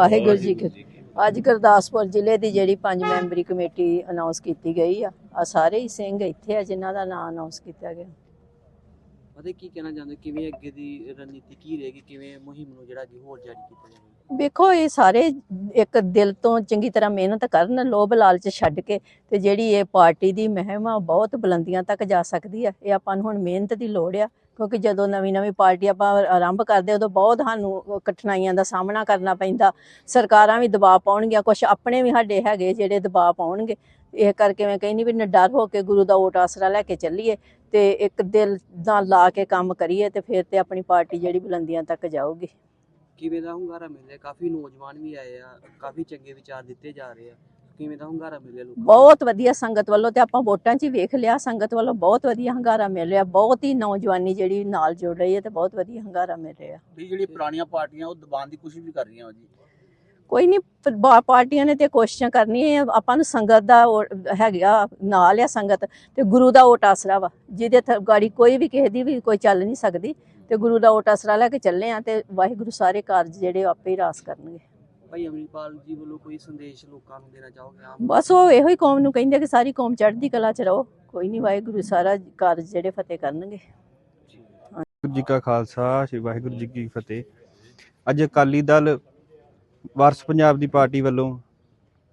ਵਾਹਿਗੁਰੂ ਜੀ ਕੀ ਅੱਜ ਗੁਰਦਾਸਪੁਰ ਜ਼ਿਲ੍ਹੇ ਦੀ ਜਿਹੜੀ ਪੰਜ ਮੈਂਬਰੀ ਕਮੇਟੀ ਅਨਾਉਂਸ ਕੀਤੀ ਗਈ ਆ। ਆ ਸਾਰੇ ਹੀ ਸਿੰਘ ਇੱਥੇ ਆ ਜਿਨ੍ਹਾਂ ਦਾ ਨਾਮ ਅਨਾਉਂਸ ਕੀਤਾ ਗਿਆ। ਅਤੇ ਕੀ ਕਹਿਣਾ ਚਾਹੁੰਦੇ? ਕਿਵੇਂ ਅੱਗੇ ਦੀ ਰਣਨੀਤੀ ਕੀ ਰਹੇਗੀ? ਕਿਵੇਂ ਮੁਹਿੰਮ ਨੂੰ ਜਿਹੜਾ ਅੱਗੇ ਹੋਰ ਜਾਰੀ ਕੀਤਾ ਜਾਵੇਗਾ ਵੇਖੋ ਇਹ ਸਾਰੇ ਇੱਕ ਦਿਲ ਤੋਂ ਚੰਗੀ ਤਰ੍ਹਾਂ ਮਿਹਨਤ ਕਰਨ ਲੋਭ ਲਾਲਚ ਛੱਡ ਕੇ ਤੇ ਜਿਹੜੀ ਇਹ ਪਾਰਟੀ ਦੀ ਮਹਿਮ ਬਹੁਤ ਬੁਲੰਦੀਆਂ ਤੱਕ ਜਾ ਸਕਦੀ ਆ। ਇਹ ਆਪਾਂ ਨੂੰ ਹੁਣ ਮਿਹਨਤ ਦੀ ਲੋੜ ਆ। ਕਿਉਂਕਿ ਜਦੋਂ ਨਵੀਂ ਨਵੀਂ ਪਾਰਟੀ ਆਪਾਂ ਆਰੰਭ ਕਰਦੇ ਉਦੋਂ ਬਹੁਤ ਸਾਨੂੰ ਕਠਿਨਾਈਆਂ ਦਾ ਸਾਹਮਣਾ ਕਰਨਾ ਪੈਂਦਾ। ਸਰਕਾਰਾਂ ਵੀ ਦਬਾਅ ਪਾਉਣਗੀਆਂ ਕੁਝ ਆਪਣੇ ਵੀ ਸਾਡੇ ਹੈਗੇ ਜਿਹੜੇ ਦਬਾਅ ਪਾਉਣਗੇ। ਇਹ ਕਰਕੇ ਮੈਂ ਕਹਿੰਦੀ ਵੀ ਨਿਡਰ ਹੋ ਕੇ ਗੁਰੂ ਦਾ ਓਟ ਆਸਰਾ ਲੈ ਕੇ ਚੱਲੀਏ ਤੇ ਇੱਕ ਦਿਲ ਨਾਲ ਲਾ ਕੇ ਕੰਮ ਕਰੀਏ ਤੇ ਫਿਰ ਤੇ ਆਪਣੀ ਪਾਰਟੀ ਜਿਹੜੀ ਬੁਲੰਦੀਆਂ ਤੱਕ ਜਾਊਗੀ। ਕਿਵੇਂ ਦਾ ਹੁੰਗਾਰਾ ਮਿਲਿਆ ਕਾਫੀ ਨੌਜਵਾਨ ਵੀ ਆਏ ਆ, ਕਾਫੀ ਚੰਗੇ ਵਿਚਾਰ ਦਿੱਤੇ ਜਾ ਰਹੇ ਆ। ਕਿਵੇਂ ਦਾ ਹੁੰਗਾਰਾ ਮਿਲਿਆ ਲੋਕਾਂ ਨੂੰ? ਬਹੁਤ ਵਧੀਆ ਸੰਗਤ ਵੱਲੋਂ ਤੇ ਆਪਾਂ ਵੋਟਾਂ 'ਚ ਹੀ ਵੇਖ ਲਿਆ ਸੰਗਤ ਵੱਲੋਂ ਬਹੁਤ ਵਧੀਆ ਹੰਗਾਰਾ ਮਿਲ ਰਿਹਾ ਬਹੁਤ ਹੀ ਨੌਜਵਾਨੀ ਜਿਹੜੀ ਨਾਲ ਜੁੜ ਰਹੀ ਹੈ ਤੇ ਬਹੁਤ ਵਧੀਆ ਹੰਗਾਰਾ ਮਿਲ ਰਿਹਾ। ਵੀ ਜਿਹੜੀ ਪੁਰਾਣੀਆਂ ਪਾਰਟੀਆਂ ਉਹ ਦਬਾਉਣ ਦੀ ਕੋਸ਼ਿਸ਼ ਵੀ ਕਰ ਰਹੀਆਂ ਜੀ? ਕੋਈ ਨਹੀਂ ਪਾਰਟੀਆਂ ਨੇ ਤੇ ਕੋਸ਼ਿਸ਼ਾਂ ਕਰਨੀਆਂ ਹੈ ਆਪਾਂ ਨੂੰ ਸੰਗਤ ਦਾ ਹੈਗਾ ਨਾਲ ਆ ਸੰਗਤ ਤੇ ਗੁਰੂ ਦਾ ਓਟ ਆਸਰਾ ਵਾ ਜਿਹਦੇ ਗਾੜੀ ਕੋਈ ਵੀ ਕਿਸੇ ਦੀ ਵੀ ਕੋਈ ਚੱਲ ਨਹੀਂ ਸਕਦੀ ਤੇ ਗੁਰੂ ਦਾ ਓਟ ਆਸਰਾ ਲੈ ਕੇ ਚੱਲੇ ਆ ਤੇ ਵਾਹਿਗੁਰੂ ਸਾਰੇ ਕਾਰਜ ਜਿਹੜੇ ਉਹ ਆਪੇ ਹੀ ਰਾਸ ਕਰਨਗੇ। ਭਾਈ ਅਮਰੀਪਾਲ ਜੀ ਵੱਲੋਂ ਕੋਈ ਸੰਦੇਸ਼ ਲੋਕਾਂ ਨੂੰ ਦੇਣਾ ਚਾਹੋਗੇ ਆਮ? ਬਸ ਉਹ ਇਹੋ ਹੀ ਕੌਮ ਨੂੰ ਕਹਿੰਦੇ ਕਿ ਸਾਰੀ ਕੌਮ ਚੜ੍ਹਦੀ ਕਲਾ 'ਚ ਰਹੋ। ਕੋਈ ਨਹੀਂ ਵਾਹਿਗੁਰੂ ਸਾਰਾ ਕਾਰਜ ਜਿਹੜੇ ਫਤਿਹ ਕਰਨਗੇ। ਵਾਹਿਗੁਰੂ ਜੀ ਕਾ ਖਾਲਸਾ ਸ੍ਰੀ ਵਾਹਿਗੁਰੂ ਜੀ ਕੀ ਫਤਿਹ। ਅੱਜ ਅਕਾਲੀ ਦਲ ਵਾਰਸ ਪੰਜਾਬ ਦੀ ਪਾਰਟੀ ਵੱਲੋਂ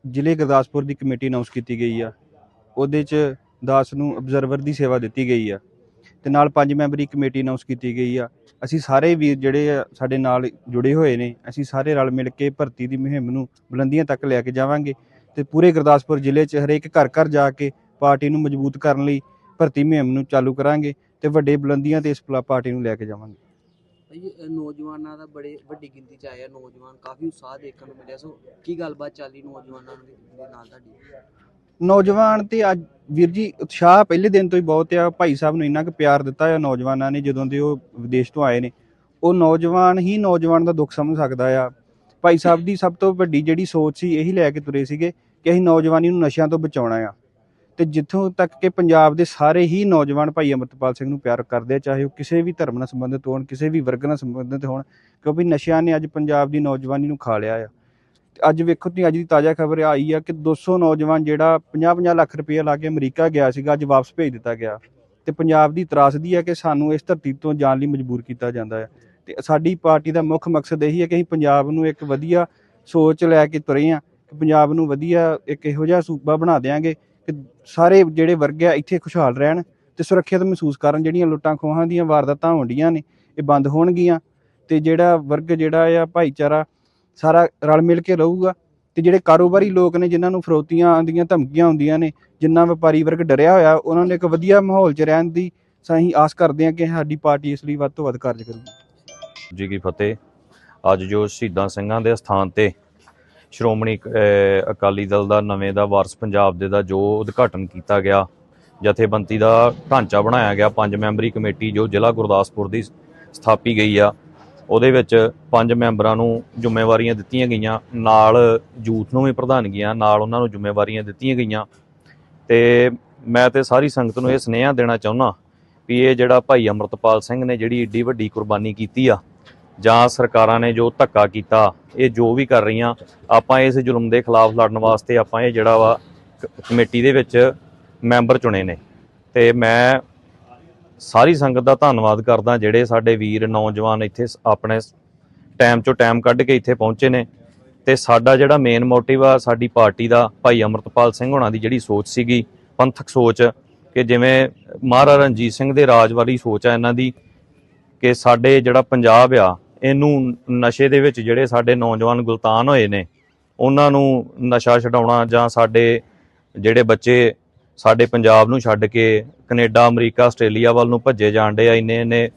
ਜ਼ਿਲ੍ਹੇ ਗੁਰਦਾਸਪੁਰ ਦੀ ਕਮੇਟੀ ਅਨਾਉਂਸ ਕੀਤੀ ਗਈ ਆ। ਉਹਦੇ 'ਚ ਦਾਸ ਨੂੰ ਅਬਜ਼ਰਵਰ ਦੀ ਸੇਵਾ ਦਿੱਤੀ ਗਈ ਆ। ਤੇ ਨਾਲ ਪੰਜ ਮੈਂਬਰੀ ਕਮੇਟੀ ਅਨਾਉਂਸ ਕੀਤੀ ਗਈ ਆ। ਅਸੀਂ ਸਾਰੇ ਵੀਰ ਜਿਹੜੇ ਆ ਸਾਡੇ ਨਾਲ ਜੁੜੇ ਹੋਏ ਨੇ ਅਸੀਂ ਸਾਰੇ ਰਲ ਮਿਲ ਕੇ ਭਰਤੀ ਦੀ ਮੁਹਿੰਮ ਨੂੰ ਬੁਲੰਦੀਆਂ ਤੱਕ ਲੈ ਕੇ ਜਾਵਾਂਗੇ ਤੇ ਪੂਰੇ ਗੁਰਦਾਸਪੁਰ ਜ਼ਿਲ੍ਹੇ 'ਚ ਹਰੇਕ ਘਰ ਘਰ ਜਾ ਕੇ ਪਾਰਟੀ ਨੂੰ ਮਜ਼ਬੂਤ ਕਰਨ ਲਈ ਭਰਤੀ ਮੁਹਿੰਮ ਨੂੰ ਚਾਲੂ ਕਰਾਂਗੇ ਤੇ ਵੱਡੇ ਬੁਲੰਦੀਆਂ ਤੇ ਇਸ ਪਲਾ- ਪਾਰਟੀ ਨੂੰ ਲੈ ਕੇ ਜਾਵਾਂਗੇ। ਨੌਜਵਾਨਾਂ ਦਾ ਬੜੇ ਵੱਡੀ ਗਿਣਤੀ ਚ ਆਏ ਆ ਨੌਜਵਾਨ ਕਾਫੀ ਉਤਸ਼ਾਹ ਦੇਖਣ ਨੂੰ ਮਿਲਿਆ। ਸੋ ਕੀ ਗੱਲਬਾਤ ਚੱਲੀ ਨੌਜਵਾਨਾਂ ਦੇ ਨਾਲ ਤੁਹਾਡੀ? ਨੌਜਵਾਨ ਤੇ ਅੱਜ ਵੀਰ ਜੀ, ਉਤਸ਼ਾਹ ਪਹਿਲੇ ਦਿਨ ਤੋਂ ਹੀ ਬਹੁਤ ਆ। ਭਾਈ ਸਾਹਿਬ ਨੂੰ ਇੰਨਾ ਕੁ ਪਿਆਰ ਦਿੱਤਾ ਆ ਨੌਜਵਾਨਾਂ ਨੇ ਜਦੋਂ ਦੇ ਉਹ ਵਿਦੇਸ਼ ਤੋਂ ਆਏ ਨੇ। ਉਹ ਨੌਜਵਾਨ ਹੀ ਨੌਜਵਾਨ ਦਾ ਦੁੱਖ ਸਮਝ ਸਕਦਾ ਆ। ਭਾਈ ਸਾਹਿਬ ਦੀ ਸਭ ਤੋਂ ਵੱਡੀ ਜਿਹੜੀ ਸੋਚ ਸੀ, ਇਹੀ ਲੈ ਕੇ ਤੁਰੇ ਸੀਗੇ ਕਿ ਅਸੀਂ ਨੌਜਵਾਨੀ ਨੂੰ ਨਸ਼ਿਆਂ ਤੋਂ ਬਚਾਉਣਾ ਆ। ਤੇ ਜਿੱਥੋਂ ਤੱਕ ਕਿ ਪੰਜਾਬ ਦੇ ਸਾਰੇ ਹੀ ਨੌਜਵਾਨ ਭਾਈ ਅਮਰਤਪਾਲ ਸਿੰਘ ਨੂੰ ਪਿਆਰ ਕਰਦੇ ਆ, ਚਾਹੇ ਉਹ ਕਿਸੇ ਵੀ ਧਰਮ ਨਾਲ ਸੰਬੰਧਿਤ ਹੋਣ, ਕਿਸੇ ਵੀ ਵਰਗ ਨਾਲ ਸੰਬੰਧਿਤ ਹੋਣ, ਕਿਉਂਕਿ ਨਸ਼ਿਆਂ ਨੇ ਅੱਜ ਪੰਜਾਬ ਦੀ ਨੌਜਵਾਨੀ ਨੂੰ ਖਾ ਲਿਆ ਆ। ਅੱਜ ਵੇਖੋ ਤੁਸੀਂ, ਅੱਜ ਦੀ ਤਾਜ਼ਾ ਖਬਰ ਆਈ ਆ ਕਿ 200 ਨੌਜਵਾਨ ਜਿਹੜਾ 50-50 ਲੱਖ ਰੁਪਏ ਲਾ ਕੇ ਅਮਰੀਕਾ ਗਿਆ ਸੀਗਾ, ਅੱਜ ਵਾਪਸ ਭੇਜ ਦਿੱਤਾ ਗਿਆ। ਤੇ ਪੰਜਾਬ ਦੀ ਤਰਾਸਦੀ ਹੈ ਕਿ ਸਾਨੂੰ ਇਸ ਧਰਤੀ ਤੋਂ ਜਾਣ ਲਈ ਮਜਬੂਰ ਕੀਤਾ ਜਾਂਦਾ ਹੈ। ਤੇ ਸਾਡੀ ਪਾਰਟੀ ਦਾ ਮੁੱਖ ਮਕਸਦ ਇਹੀ ਹੈ ਕਿ ਅਸੀਂ ਪੰਜਾਬ ਨੂੰ ਇੱਕ ਵਧੀਆ ਸੋਚ ਲੈ ਕੇ ਤੁਰੇ ਹਾਂ, ਕਿ ਪੰਜਾਬ ਨੂੰ ਵਧੀਆ ਇੱਕ ਇਹੋ ਜਿਹਾ ਸੂਬਾ ਬਣਾ ਦੇਾਂਗੇ ਕਿ ਸਾਰੇ ਜਿਹੜੇ ਵਰਗ ਆ ਇੱਥੇ ਖੁਸ਼ਹਾਲ ਰਹਿਣ ਤੇ ਸੁਰੱਖਿਅਤ ਮਹਿਸੂਸ ਕਰਨ। ਜਿਹੜੀਆਂ ਲੁੱਟਾਂ ਖੋਹਾਂ ਦੀਆਂ ਵਾਰਦਾਤਾਂ ਹੋਣਡੀਆਂ ਨੇ, ਇਹ ਬੰਦ ਹੋਣਗੀਆਂ। ਤੇ ਜਿਹੜਾ ਵਰਗ ਜਿਹੜਾ ਆ, ਭਾਈਚਾਰਾ ਸਾਰਾ ਰਲ ਮਿਲ ਕੇ ਰਹੂਗਾ। ਤੇ ਜਿਹੜੇ ਕਾਰੋਬਾਰੀ ਲੋਕ ਨੇ, ਜਿਨ੍ਹਾਂ ਨੂੰ ਫਰੋਤੀਆਂ ਆਉਂਦੀਆਂ ਧਮਕੀਆਂ ਹੁੰਦੀਆਂ ਨੇ, ਜਿੰਨਾ ਵਪਾਰੀ ਵਰਗ ਡਰਿਆ ਹੋਇਆ, ਉਹਨਾਂ ਨੂੰ ਇੱਕ ਵਧੀਆ ਮਾਹੌਲ 'ਚ ਰਹਿਣ ਦੀ ਸਹੀ ਆਸ ਕਰਦੇ ਹਾਂ ਕਿ ਸਾਡੀ ਪਾਰਟੀ ਇਸ ਲਈ ਵੱਧ ਤੋਂ ਵੱਧ ਕਾਰਜ ਕਰੂਗੀ। ਜੀ ਕੀ ਫਤਿਹ। ਅੱਜ ਜੋ ਸ਼ਹੀਦਾਂ ਸਿੰਘਾਂ ਦੇ ਸਥਾਨ ਤੇ ਸ਼੍ਰੋਮਣੀ ਅਕਾਲੀ ਦਲ ਦਾ ਨਵੇਂ ਦਾ ਵਾਰਸ ਪੰਜਾਬ ਦੇ ਦਾ ਜੋ ਉਦਘਾਟਨ ਕੀਤਾ ਗਿਆ, ਜਥੇਬੰਦੀ ਦਾ ਢਾਂਚਾ ਬਣਾਇਆ ਗਿਆ, ਪੰਜ ਮੈਂਬਰੀ ਕਮੇਟੀ ਜੋ ਜ਼ਿਲ੍ਹਾ ਗੁਰਦਾਸਪੁਰ ਦੀ ਸਥਾਪੀ ਗਈ ਆ ਉਹਦੇ ਵਿੱਚ ਪੰਜ ਮੈਂਬਰਾਂ ਨੂੰ ਜ਼ਿੰਮੇਵਾਰੀਆਂ ਦਿੱਤੀਆਂ ਗਈਆਂ। ਨਾਲ ਯੂਥ ਨੂੰ ਵੀ ਪ੍ਰਧਾਨਗੀਆਂ ਨਾਲ ਉਹਨਾਂ ਨੂੰ ਜ਼ਿੰਮੇਵਾਰੀਆਂ ਦਿੱਤੀਆਂ ਗਈਆਂ। ਤੇ ਮੈਂ ਤੇ ਸਾਰੀ ਸੰਗਤ ਨੂੰ ਇਹ ਸੁਨੇਹਾ ਦੇਣਾ ਚਾਹੁੰਦਾ ਵੀ ਇਹ ਜਿਹੜਾ ਭਾਈ ਅਮਰਤਪਾਲ ਸਿੰਘ ਨੇ ਜਿਹੜੀ ਏਡੀ ਵੱਡੀ ਕੁਰਬਾਨੀ ਕੀਤੀ ਆ, ਜਾਂ ਸਰਕਾਰਾਂ ਨੇ ਜੋ ਧੱਕਾ ਕੀਤਾ, ਇਹ ਜੋ ਵੀ ਕਰ ਰਹੀਆਂ, ਆਪਾਂ ਇਸ ਜ਼ੁਲਮ ਦੇ ਖਿਲਾਫ ਲੜਨ ਵਾਸਤੇ ਆਪਾਂ ਇਹ ਜਿਹੜਾ ਵਾ ਕ- ਕਮੇਟੀ ਦੇ ਵਿੱਚ ਮੈਂਬਰ ਚੁਣੇ ਨੇ। ਤੇ ਮੈਂ ਸਾਰੀ ਸੰਗਤ ਦਾ ਧੰਨਵਾਦ ਕਰਦਾ ਜਿਹੜੇ ਸਾਡੇ ਵੀਰ, ਨੌਜਵਾਨ ਇੱਥੇ ਸ- ਆਪਣੇ ਟਾਈਮ ਚੋਂ ਟਾਈਮ ਕੱਢ ਕੇ ਇੱਥੇ ਪਹੁੰਚੇ ਨੇ ਤੇ ਸਾਡਾ ਜਿਹੜਾ ਮੇਨ ਮੋਟਿਵ ਆ ਸਾਡੀ ਪਾਰਟੀ ਦਾ ਭਾਈ ਅਮਰਤਪਾਲ ਸਿੰਘ ਹੋਣਾ ਦੀ ਜਿਹੜੀ ਸੋਚ ਸੀਗੀ, ਪੰਥਕ ਸੋਚ ਕਿ ਜਿਵੇਂ ਮਹਾਰਾਜਾ ਰਣਜੀਤ ਸਿੰਘ ਦੇ ਰਾਜ ਵਾਲੀ ਸੋਚ ਆ ਇਹਨਾਂ ਦੀ ਕਿ ਸਾਡੇ ਜਿਹੜਾ ਪੰਜਾਬ ਆ, ਇਹਨੂੰ ਨਸ਼ੇ ਦੇ ਵਿੱਚ ਜਿਹੜੇ ਸਾਡੇ ਨੌਜਵਾਨ ਗੁਲਤਾਨ ਹੋਏ ਨੇ, ਉਹਨਾਂ ਨੂੰ ਨਸ਼ਾ ਛਡਾਉਣਾ ਜਾਂ ਸਾਡੇ ਜਿਹੜੇ ਬੱਚੇ ਸਾਡੇ ਪੰਜਾਬ ਨੂੰ ਛੱਡ ਕੇ ਕੈਨੇਡਾ, ਅਮਰੀਕਾ, ਆਸਟ੍ਰੇਲੀਆ ਵੱਲ ਨੂੰ ਭੱਜੇ ਜਾਣ ਡੇ ਆ ਇੰਨੇ ਇੰਨੇ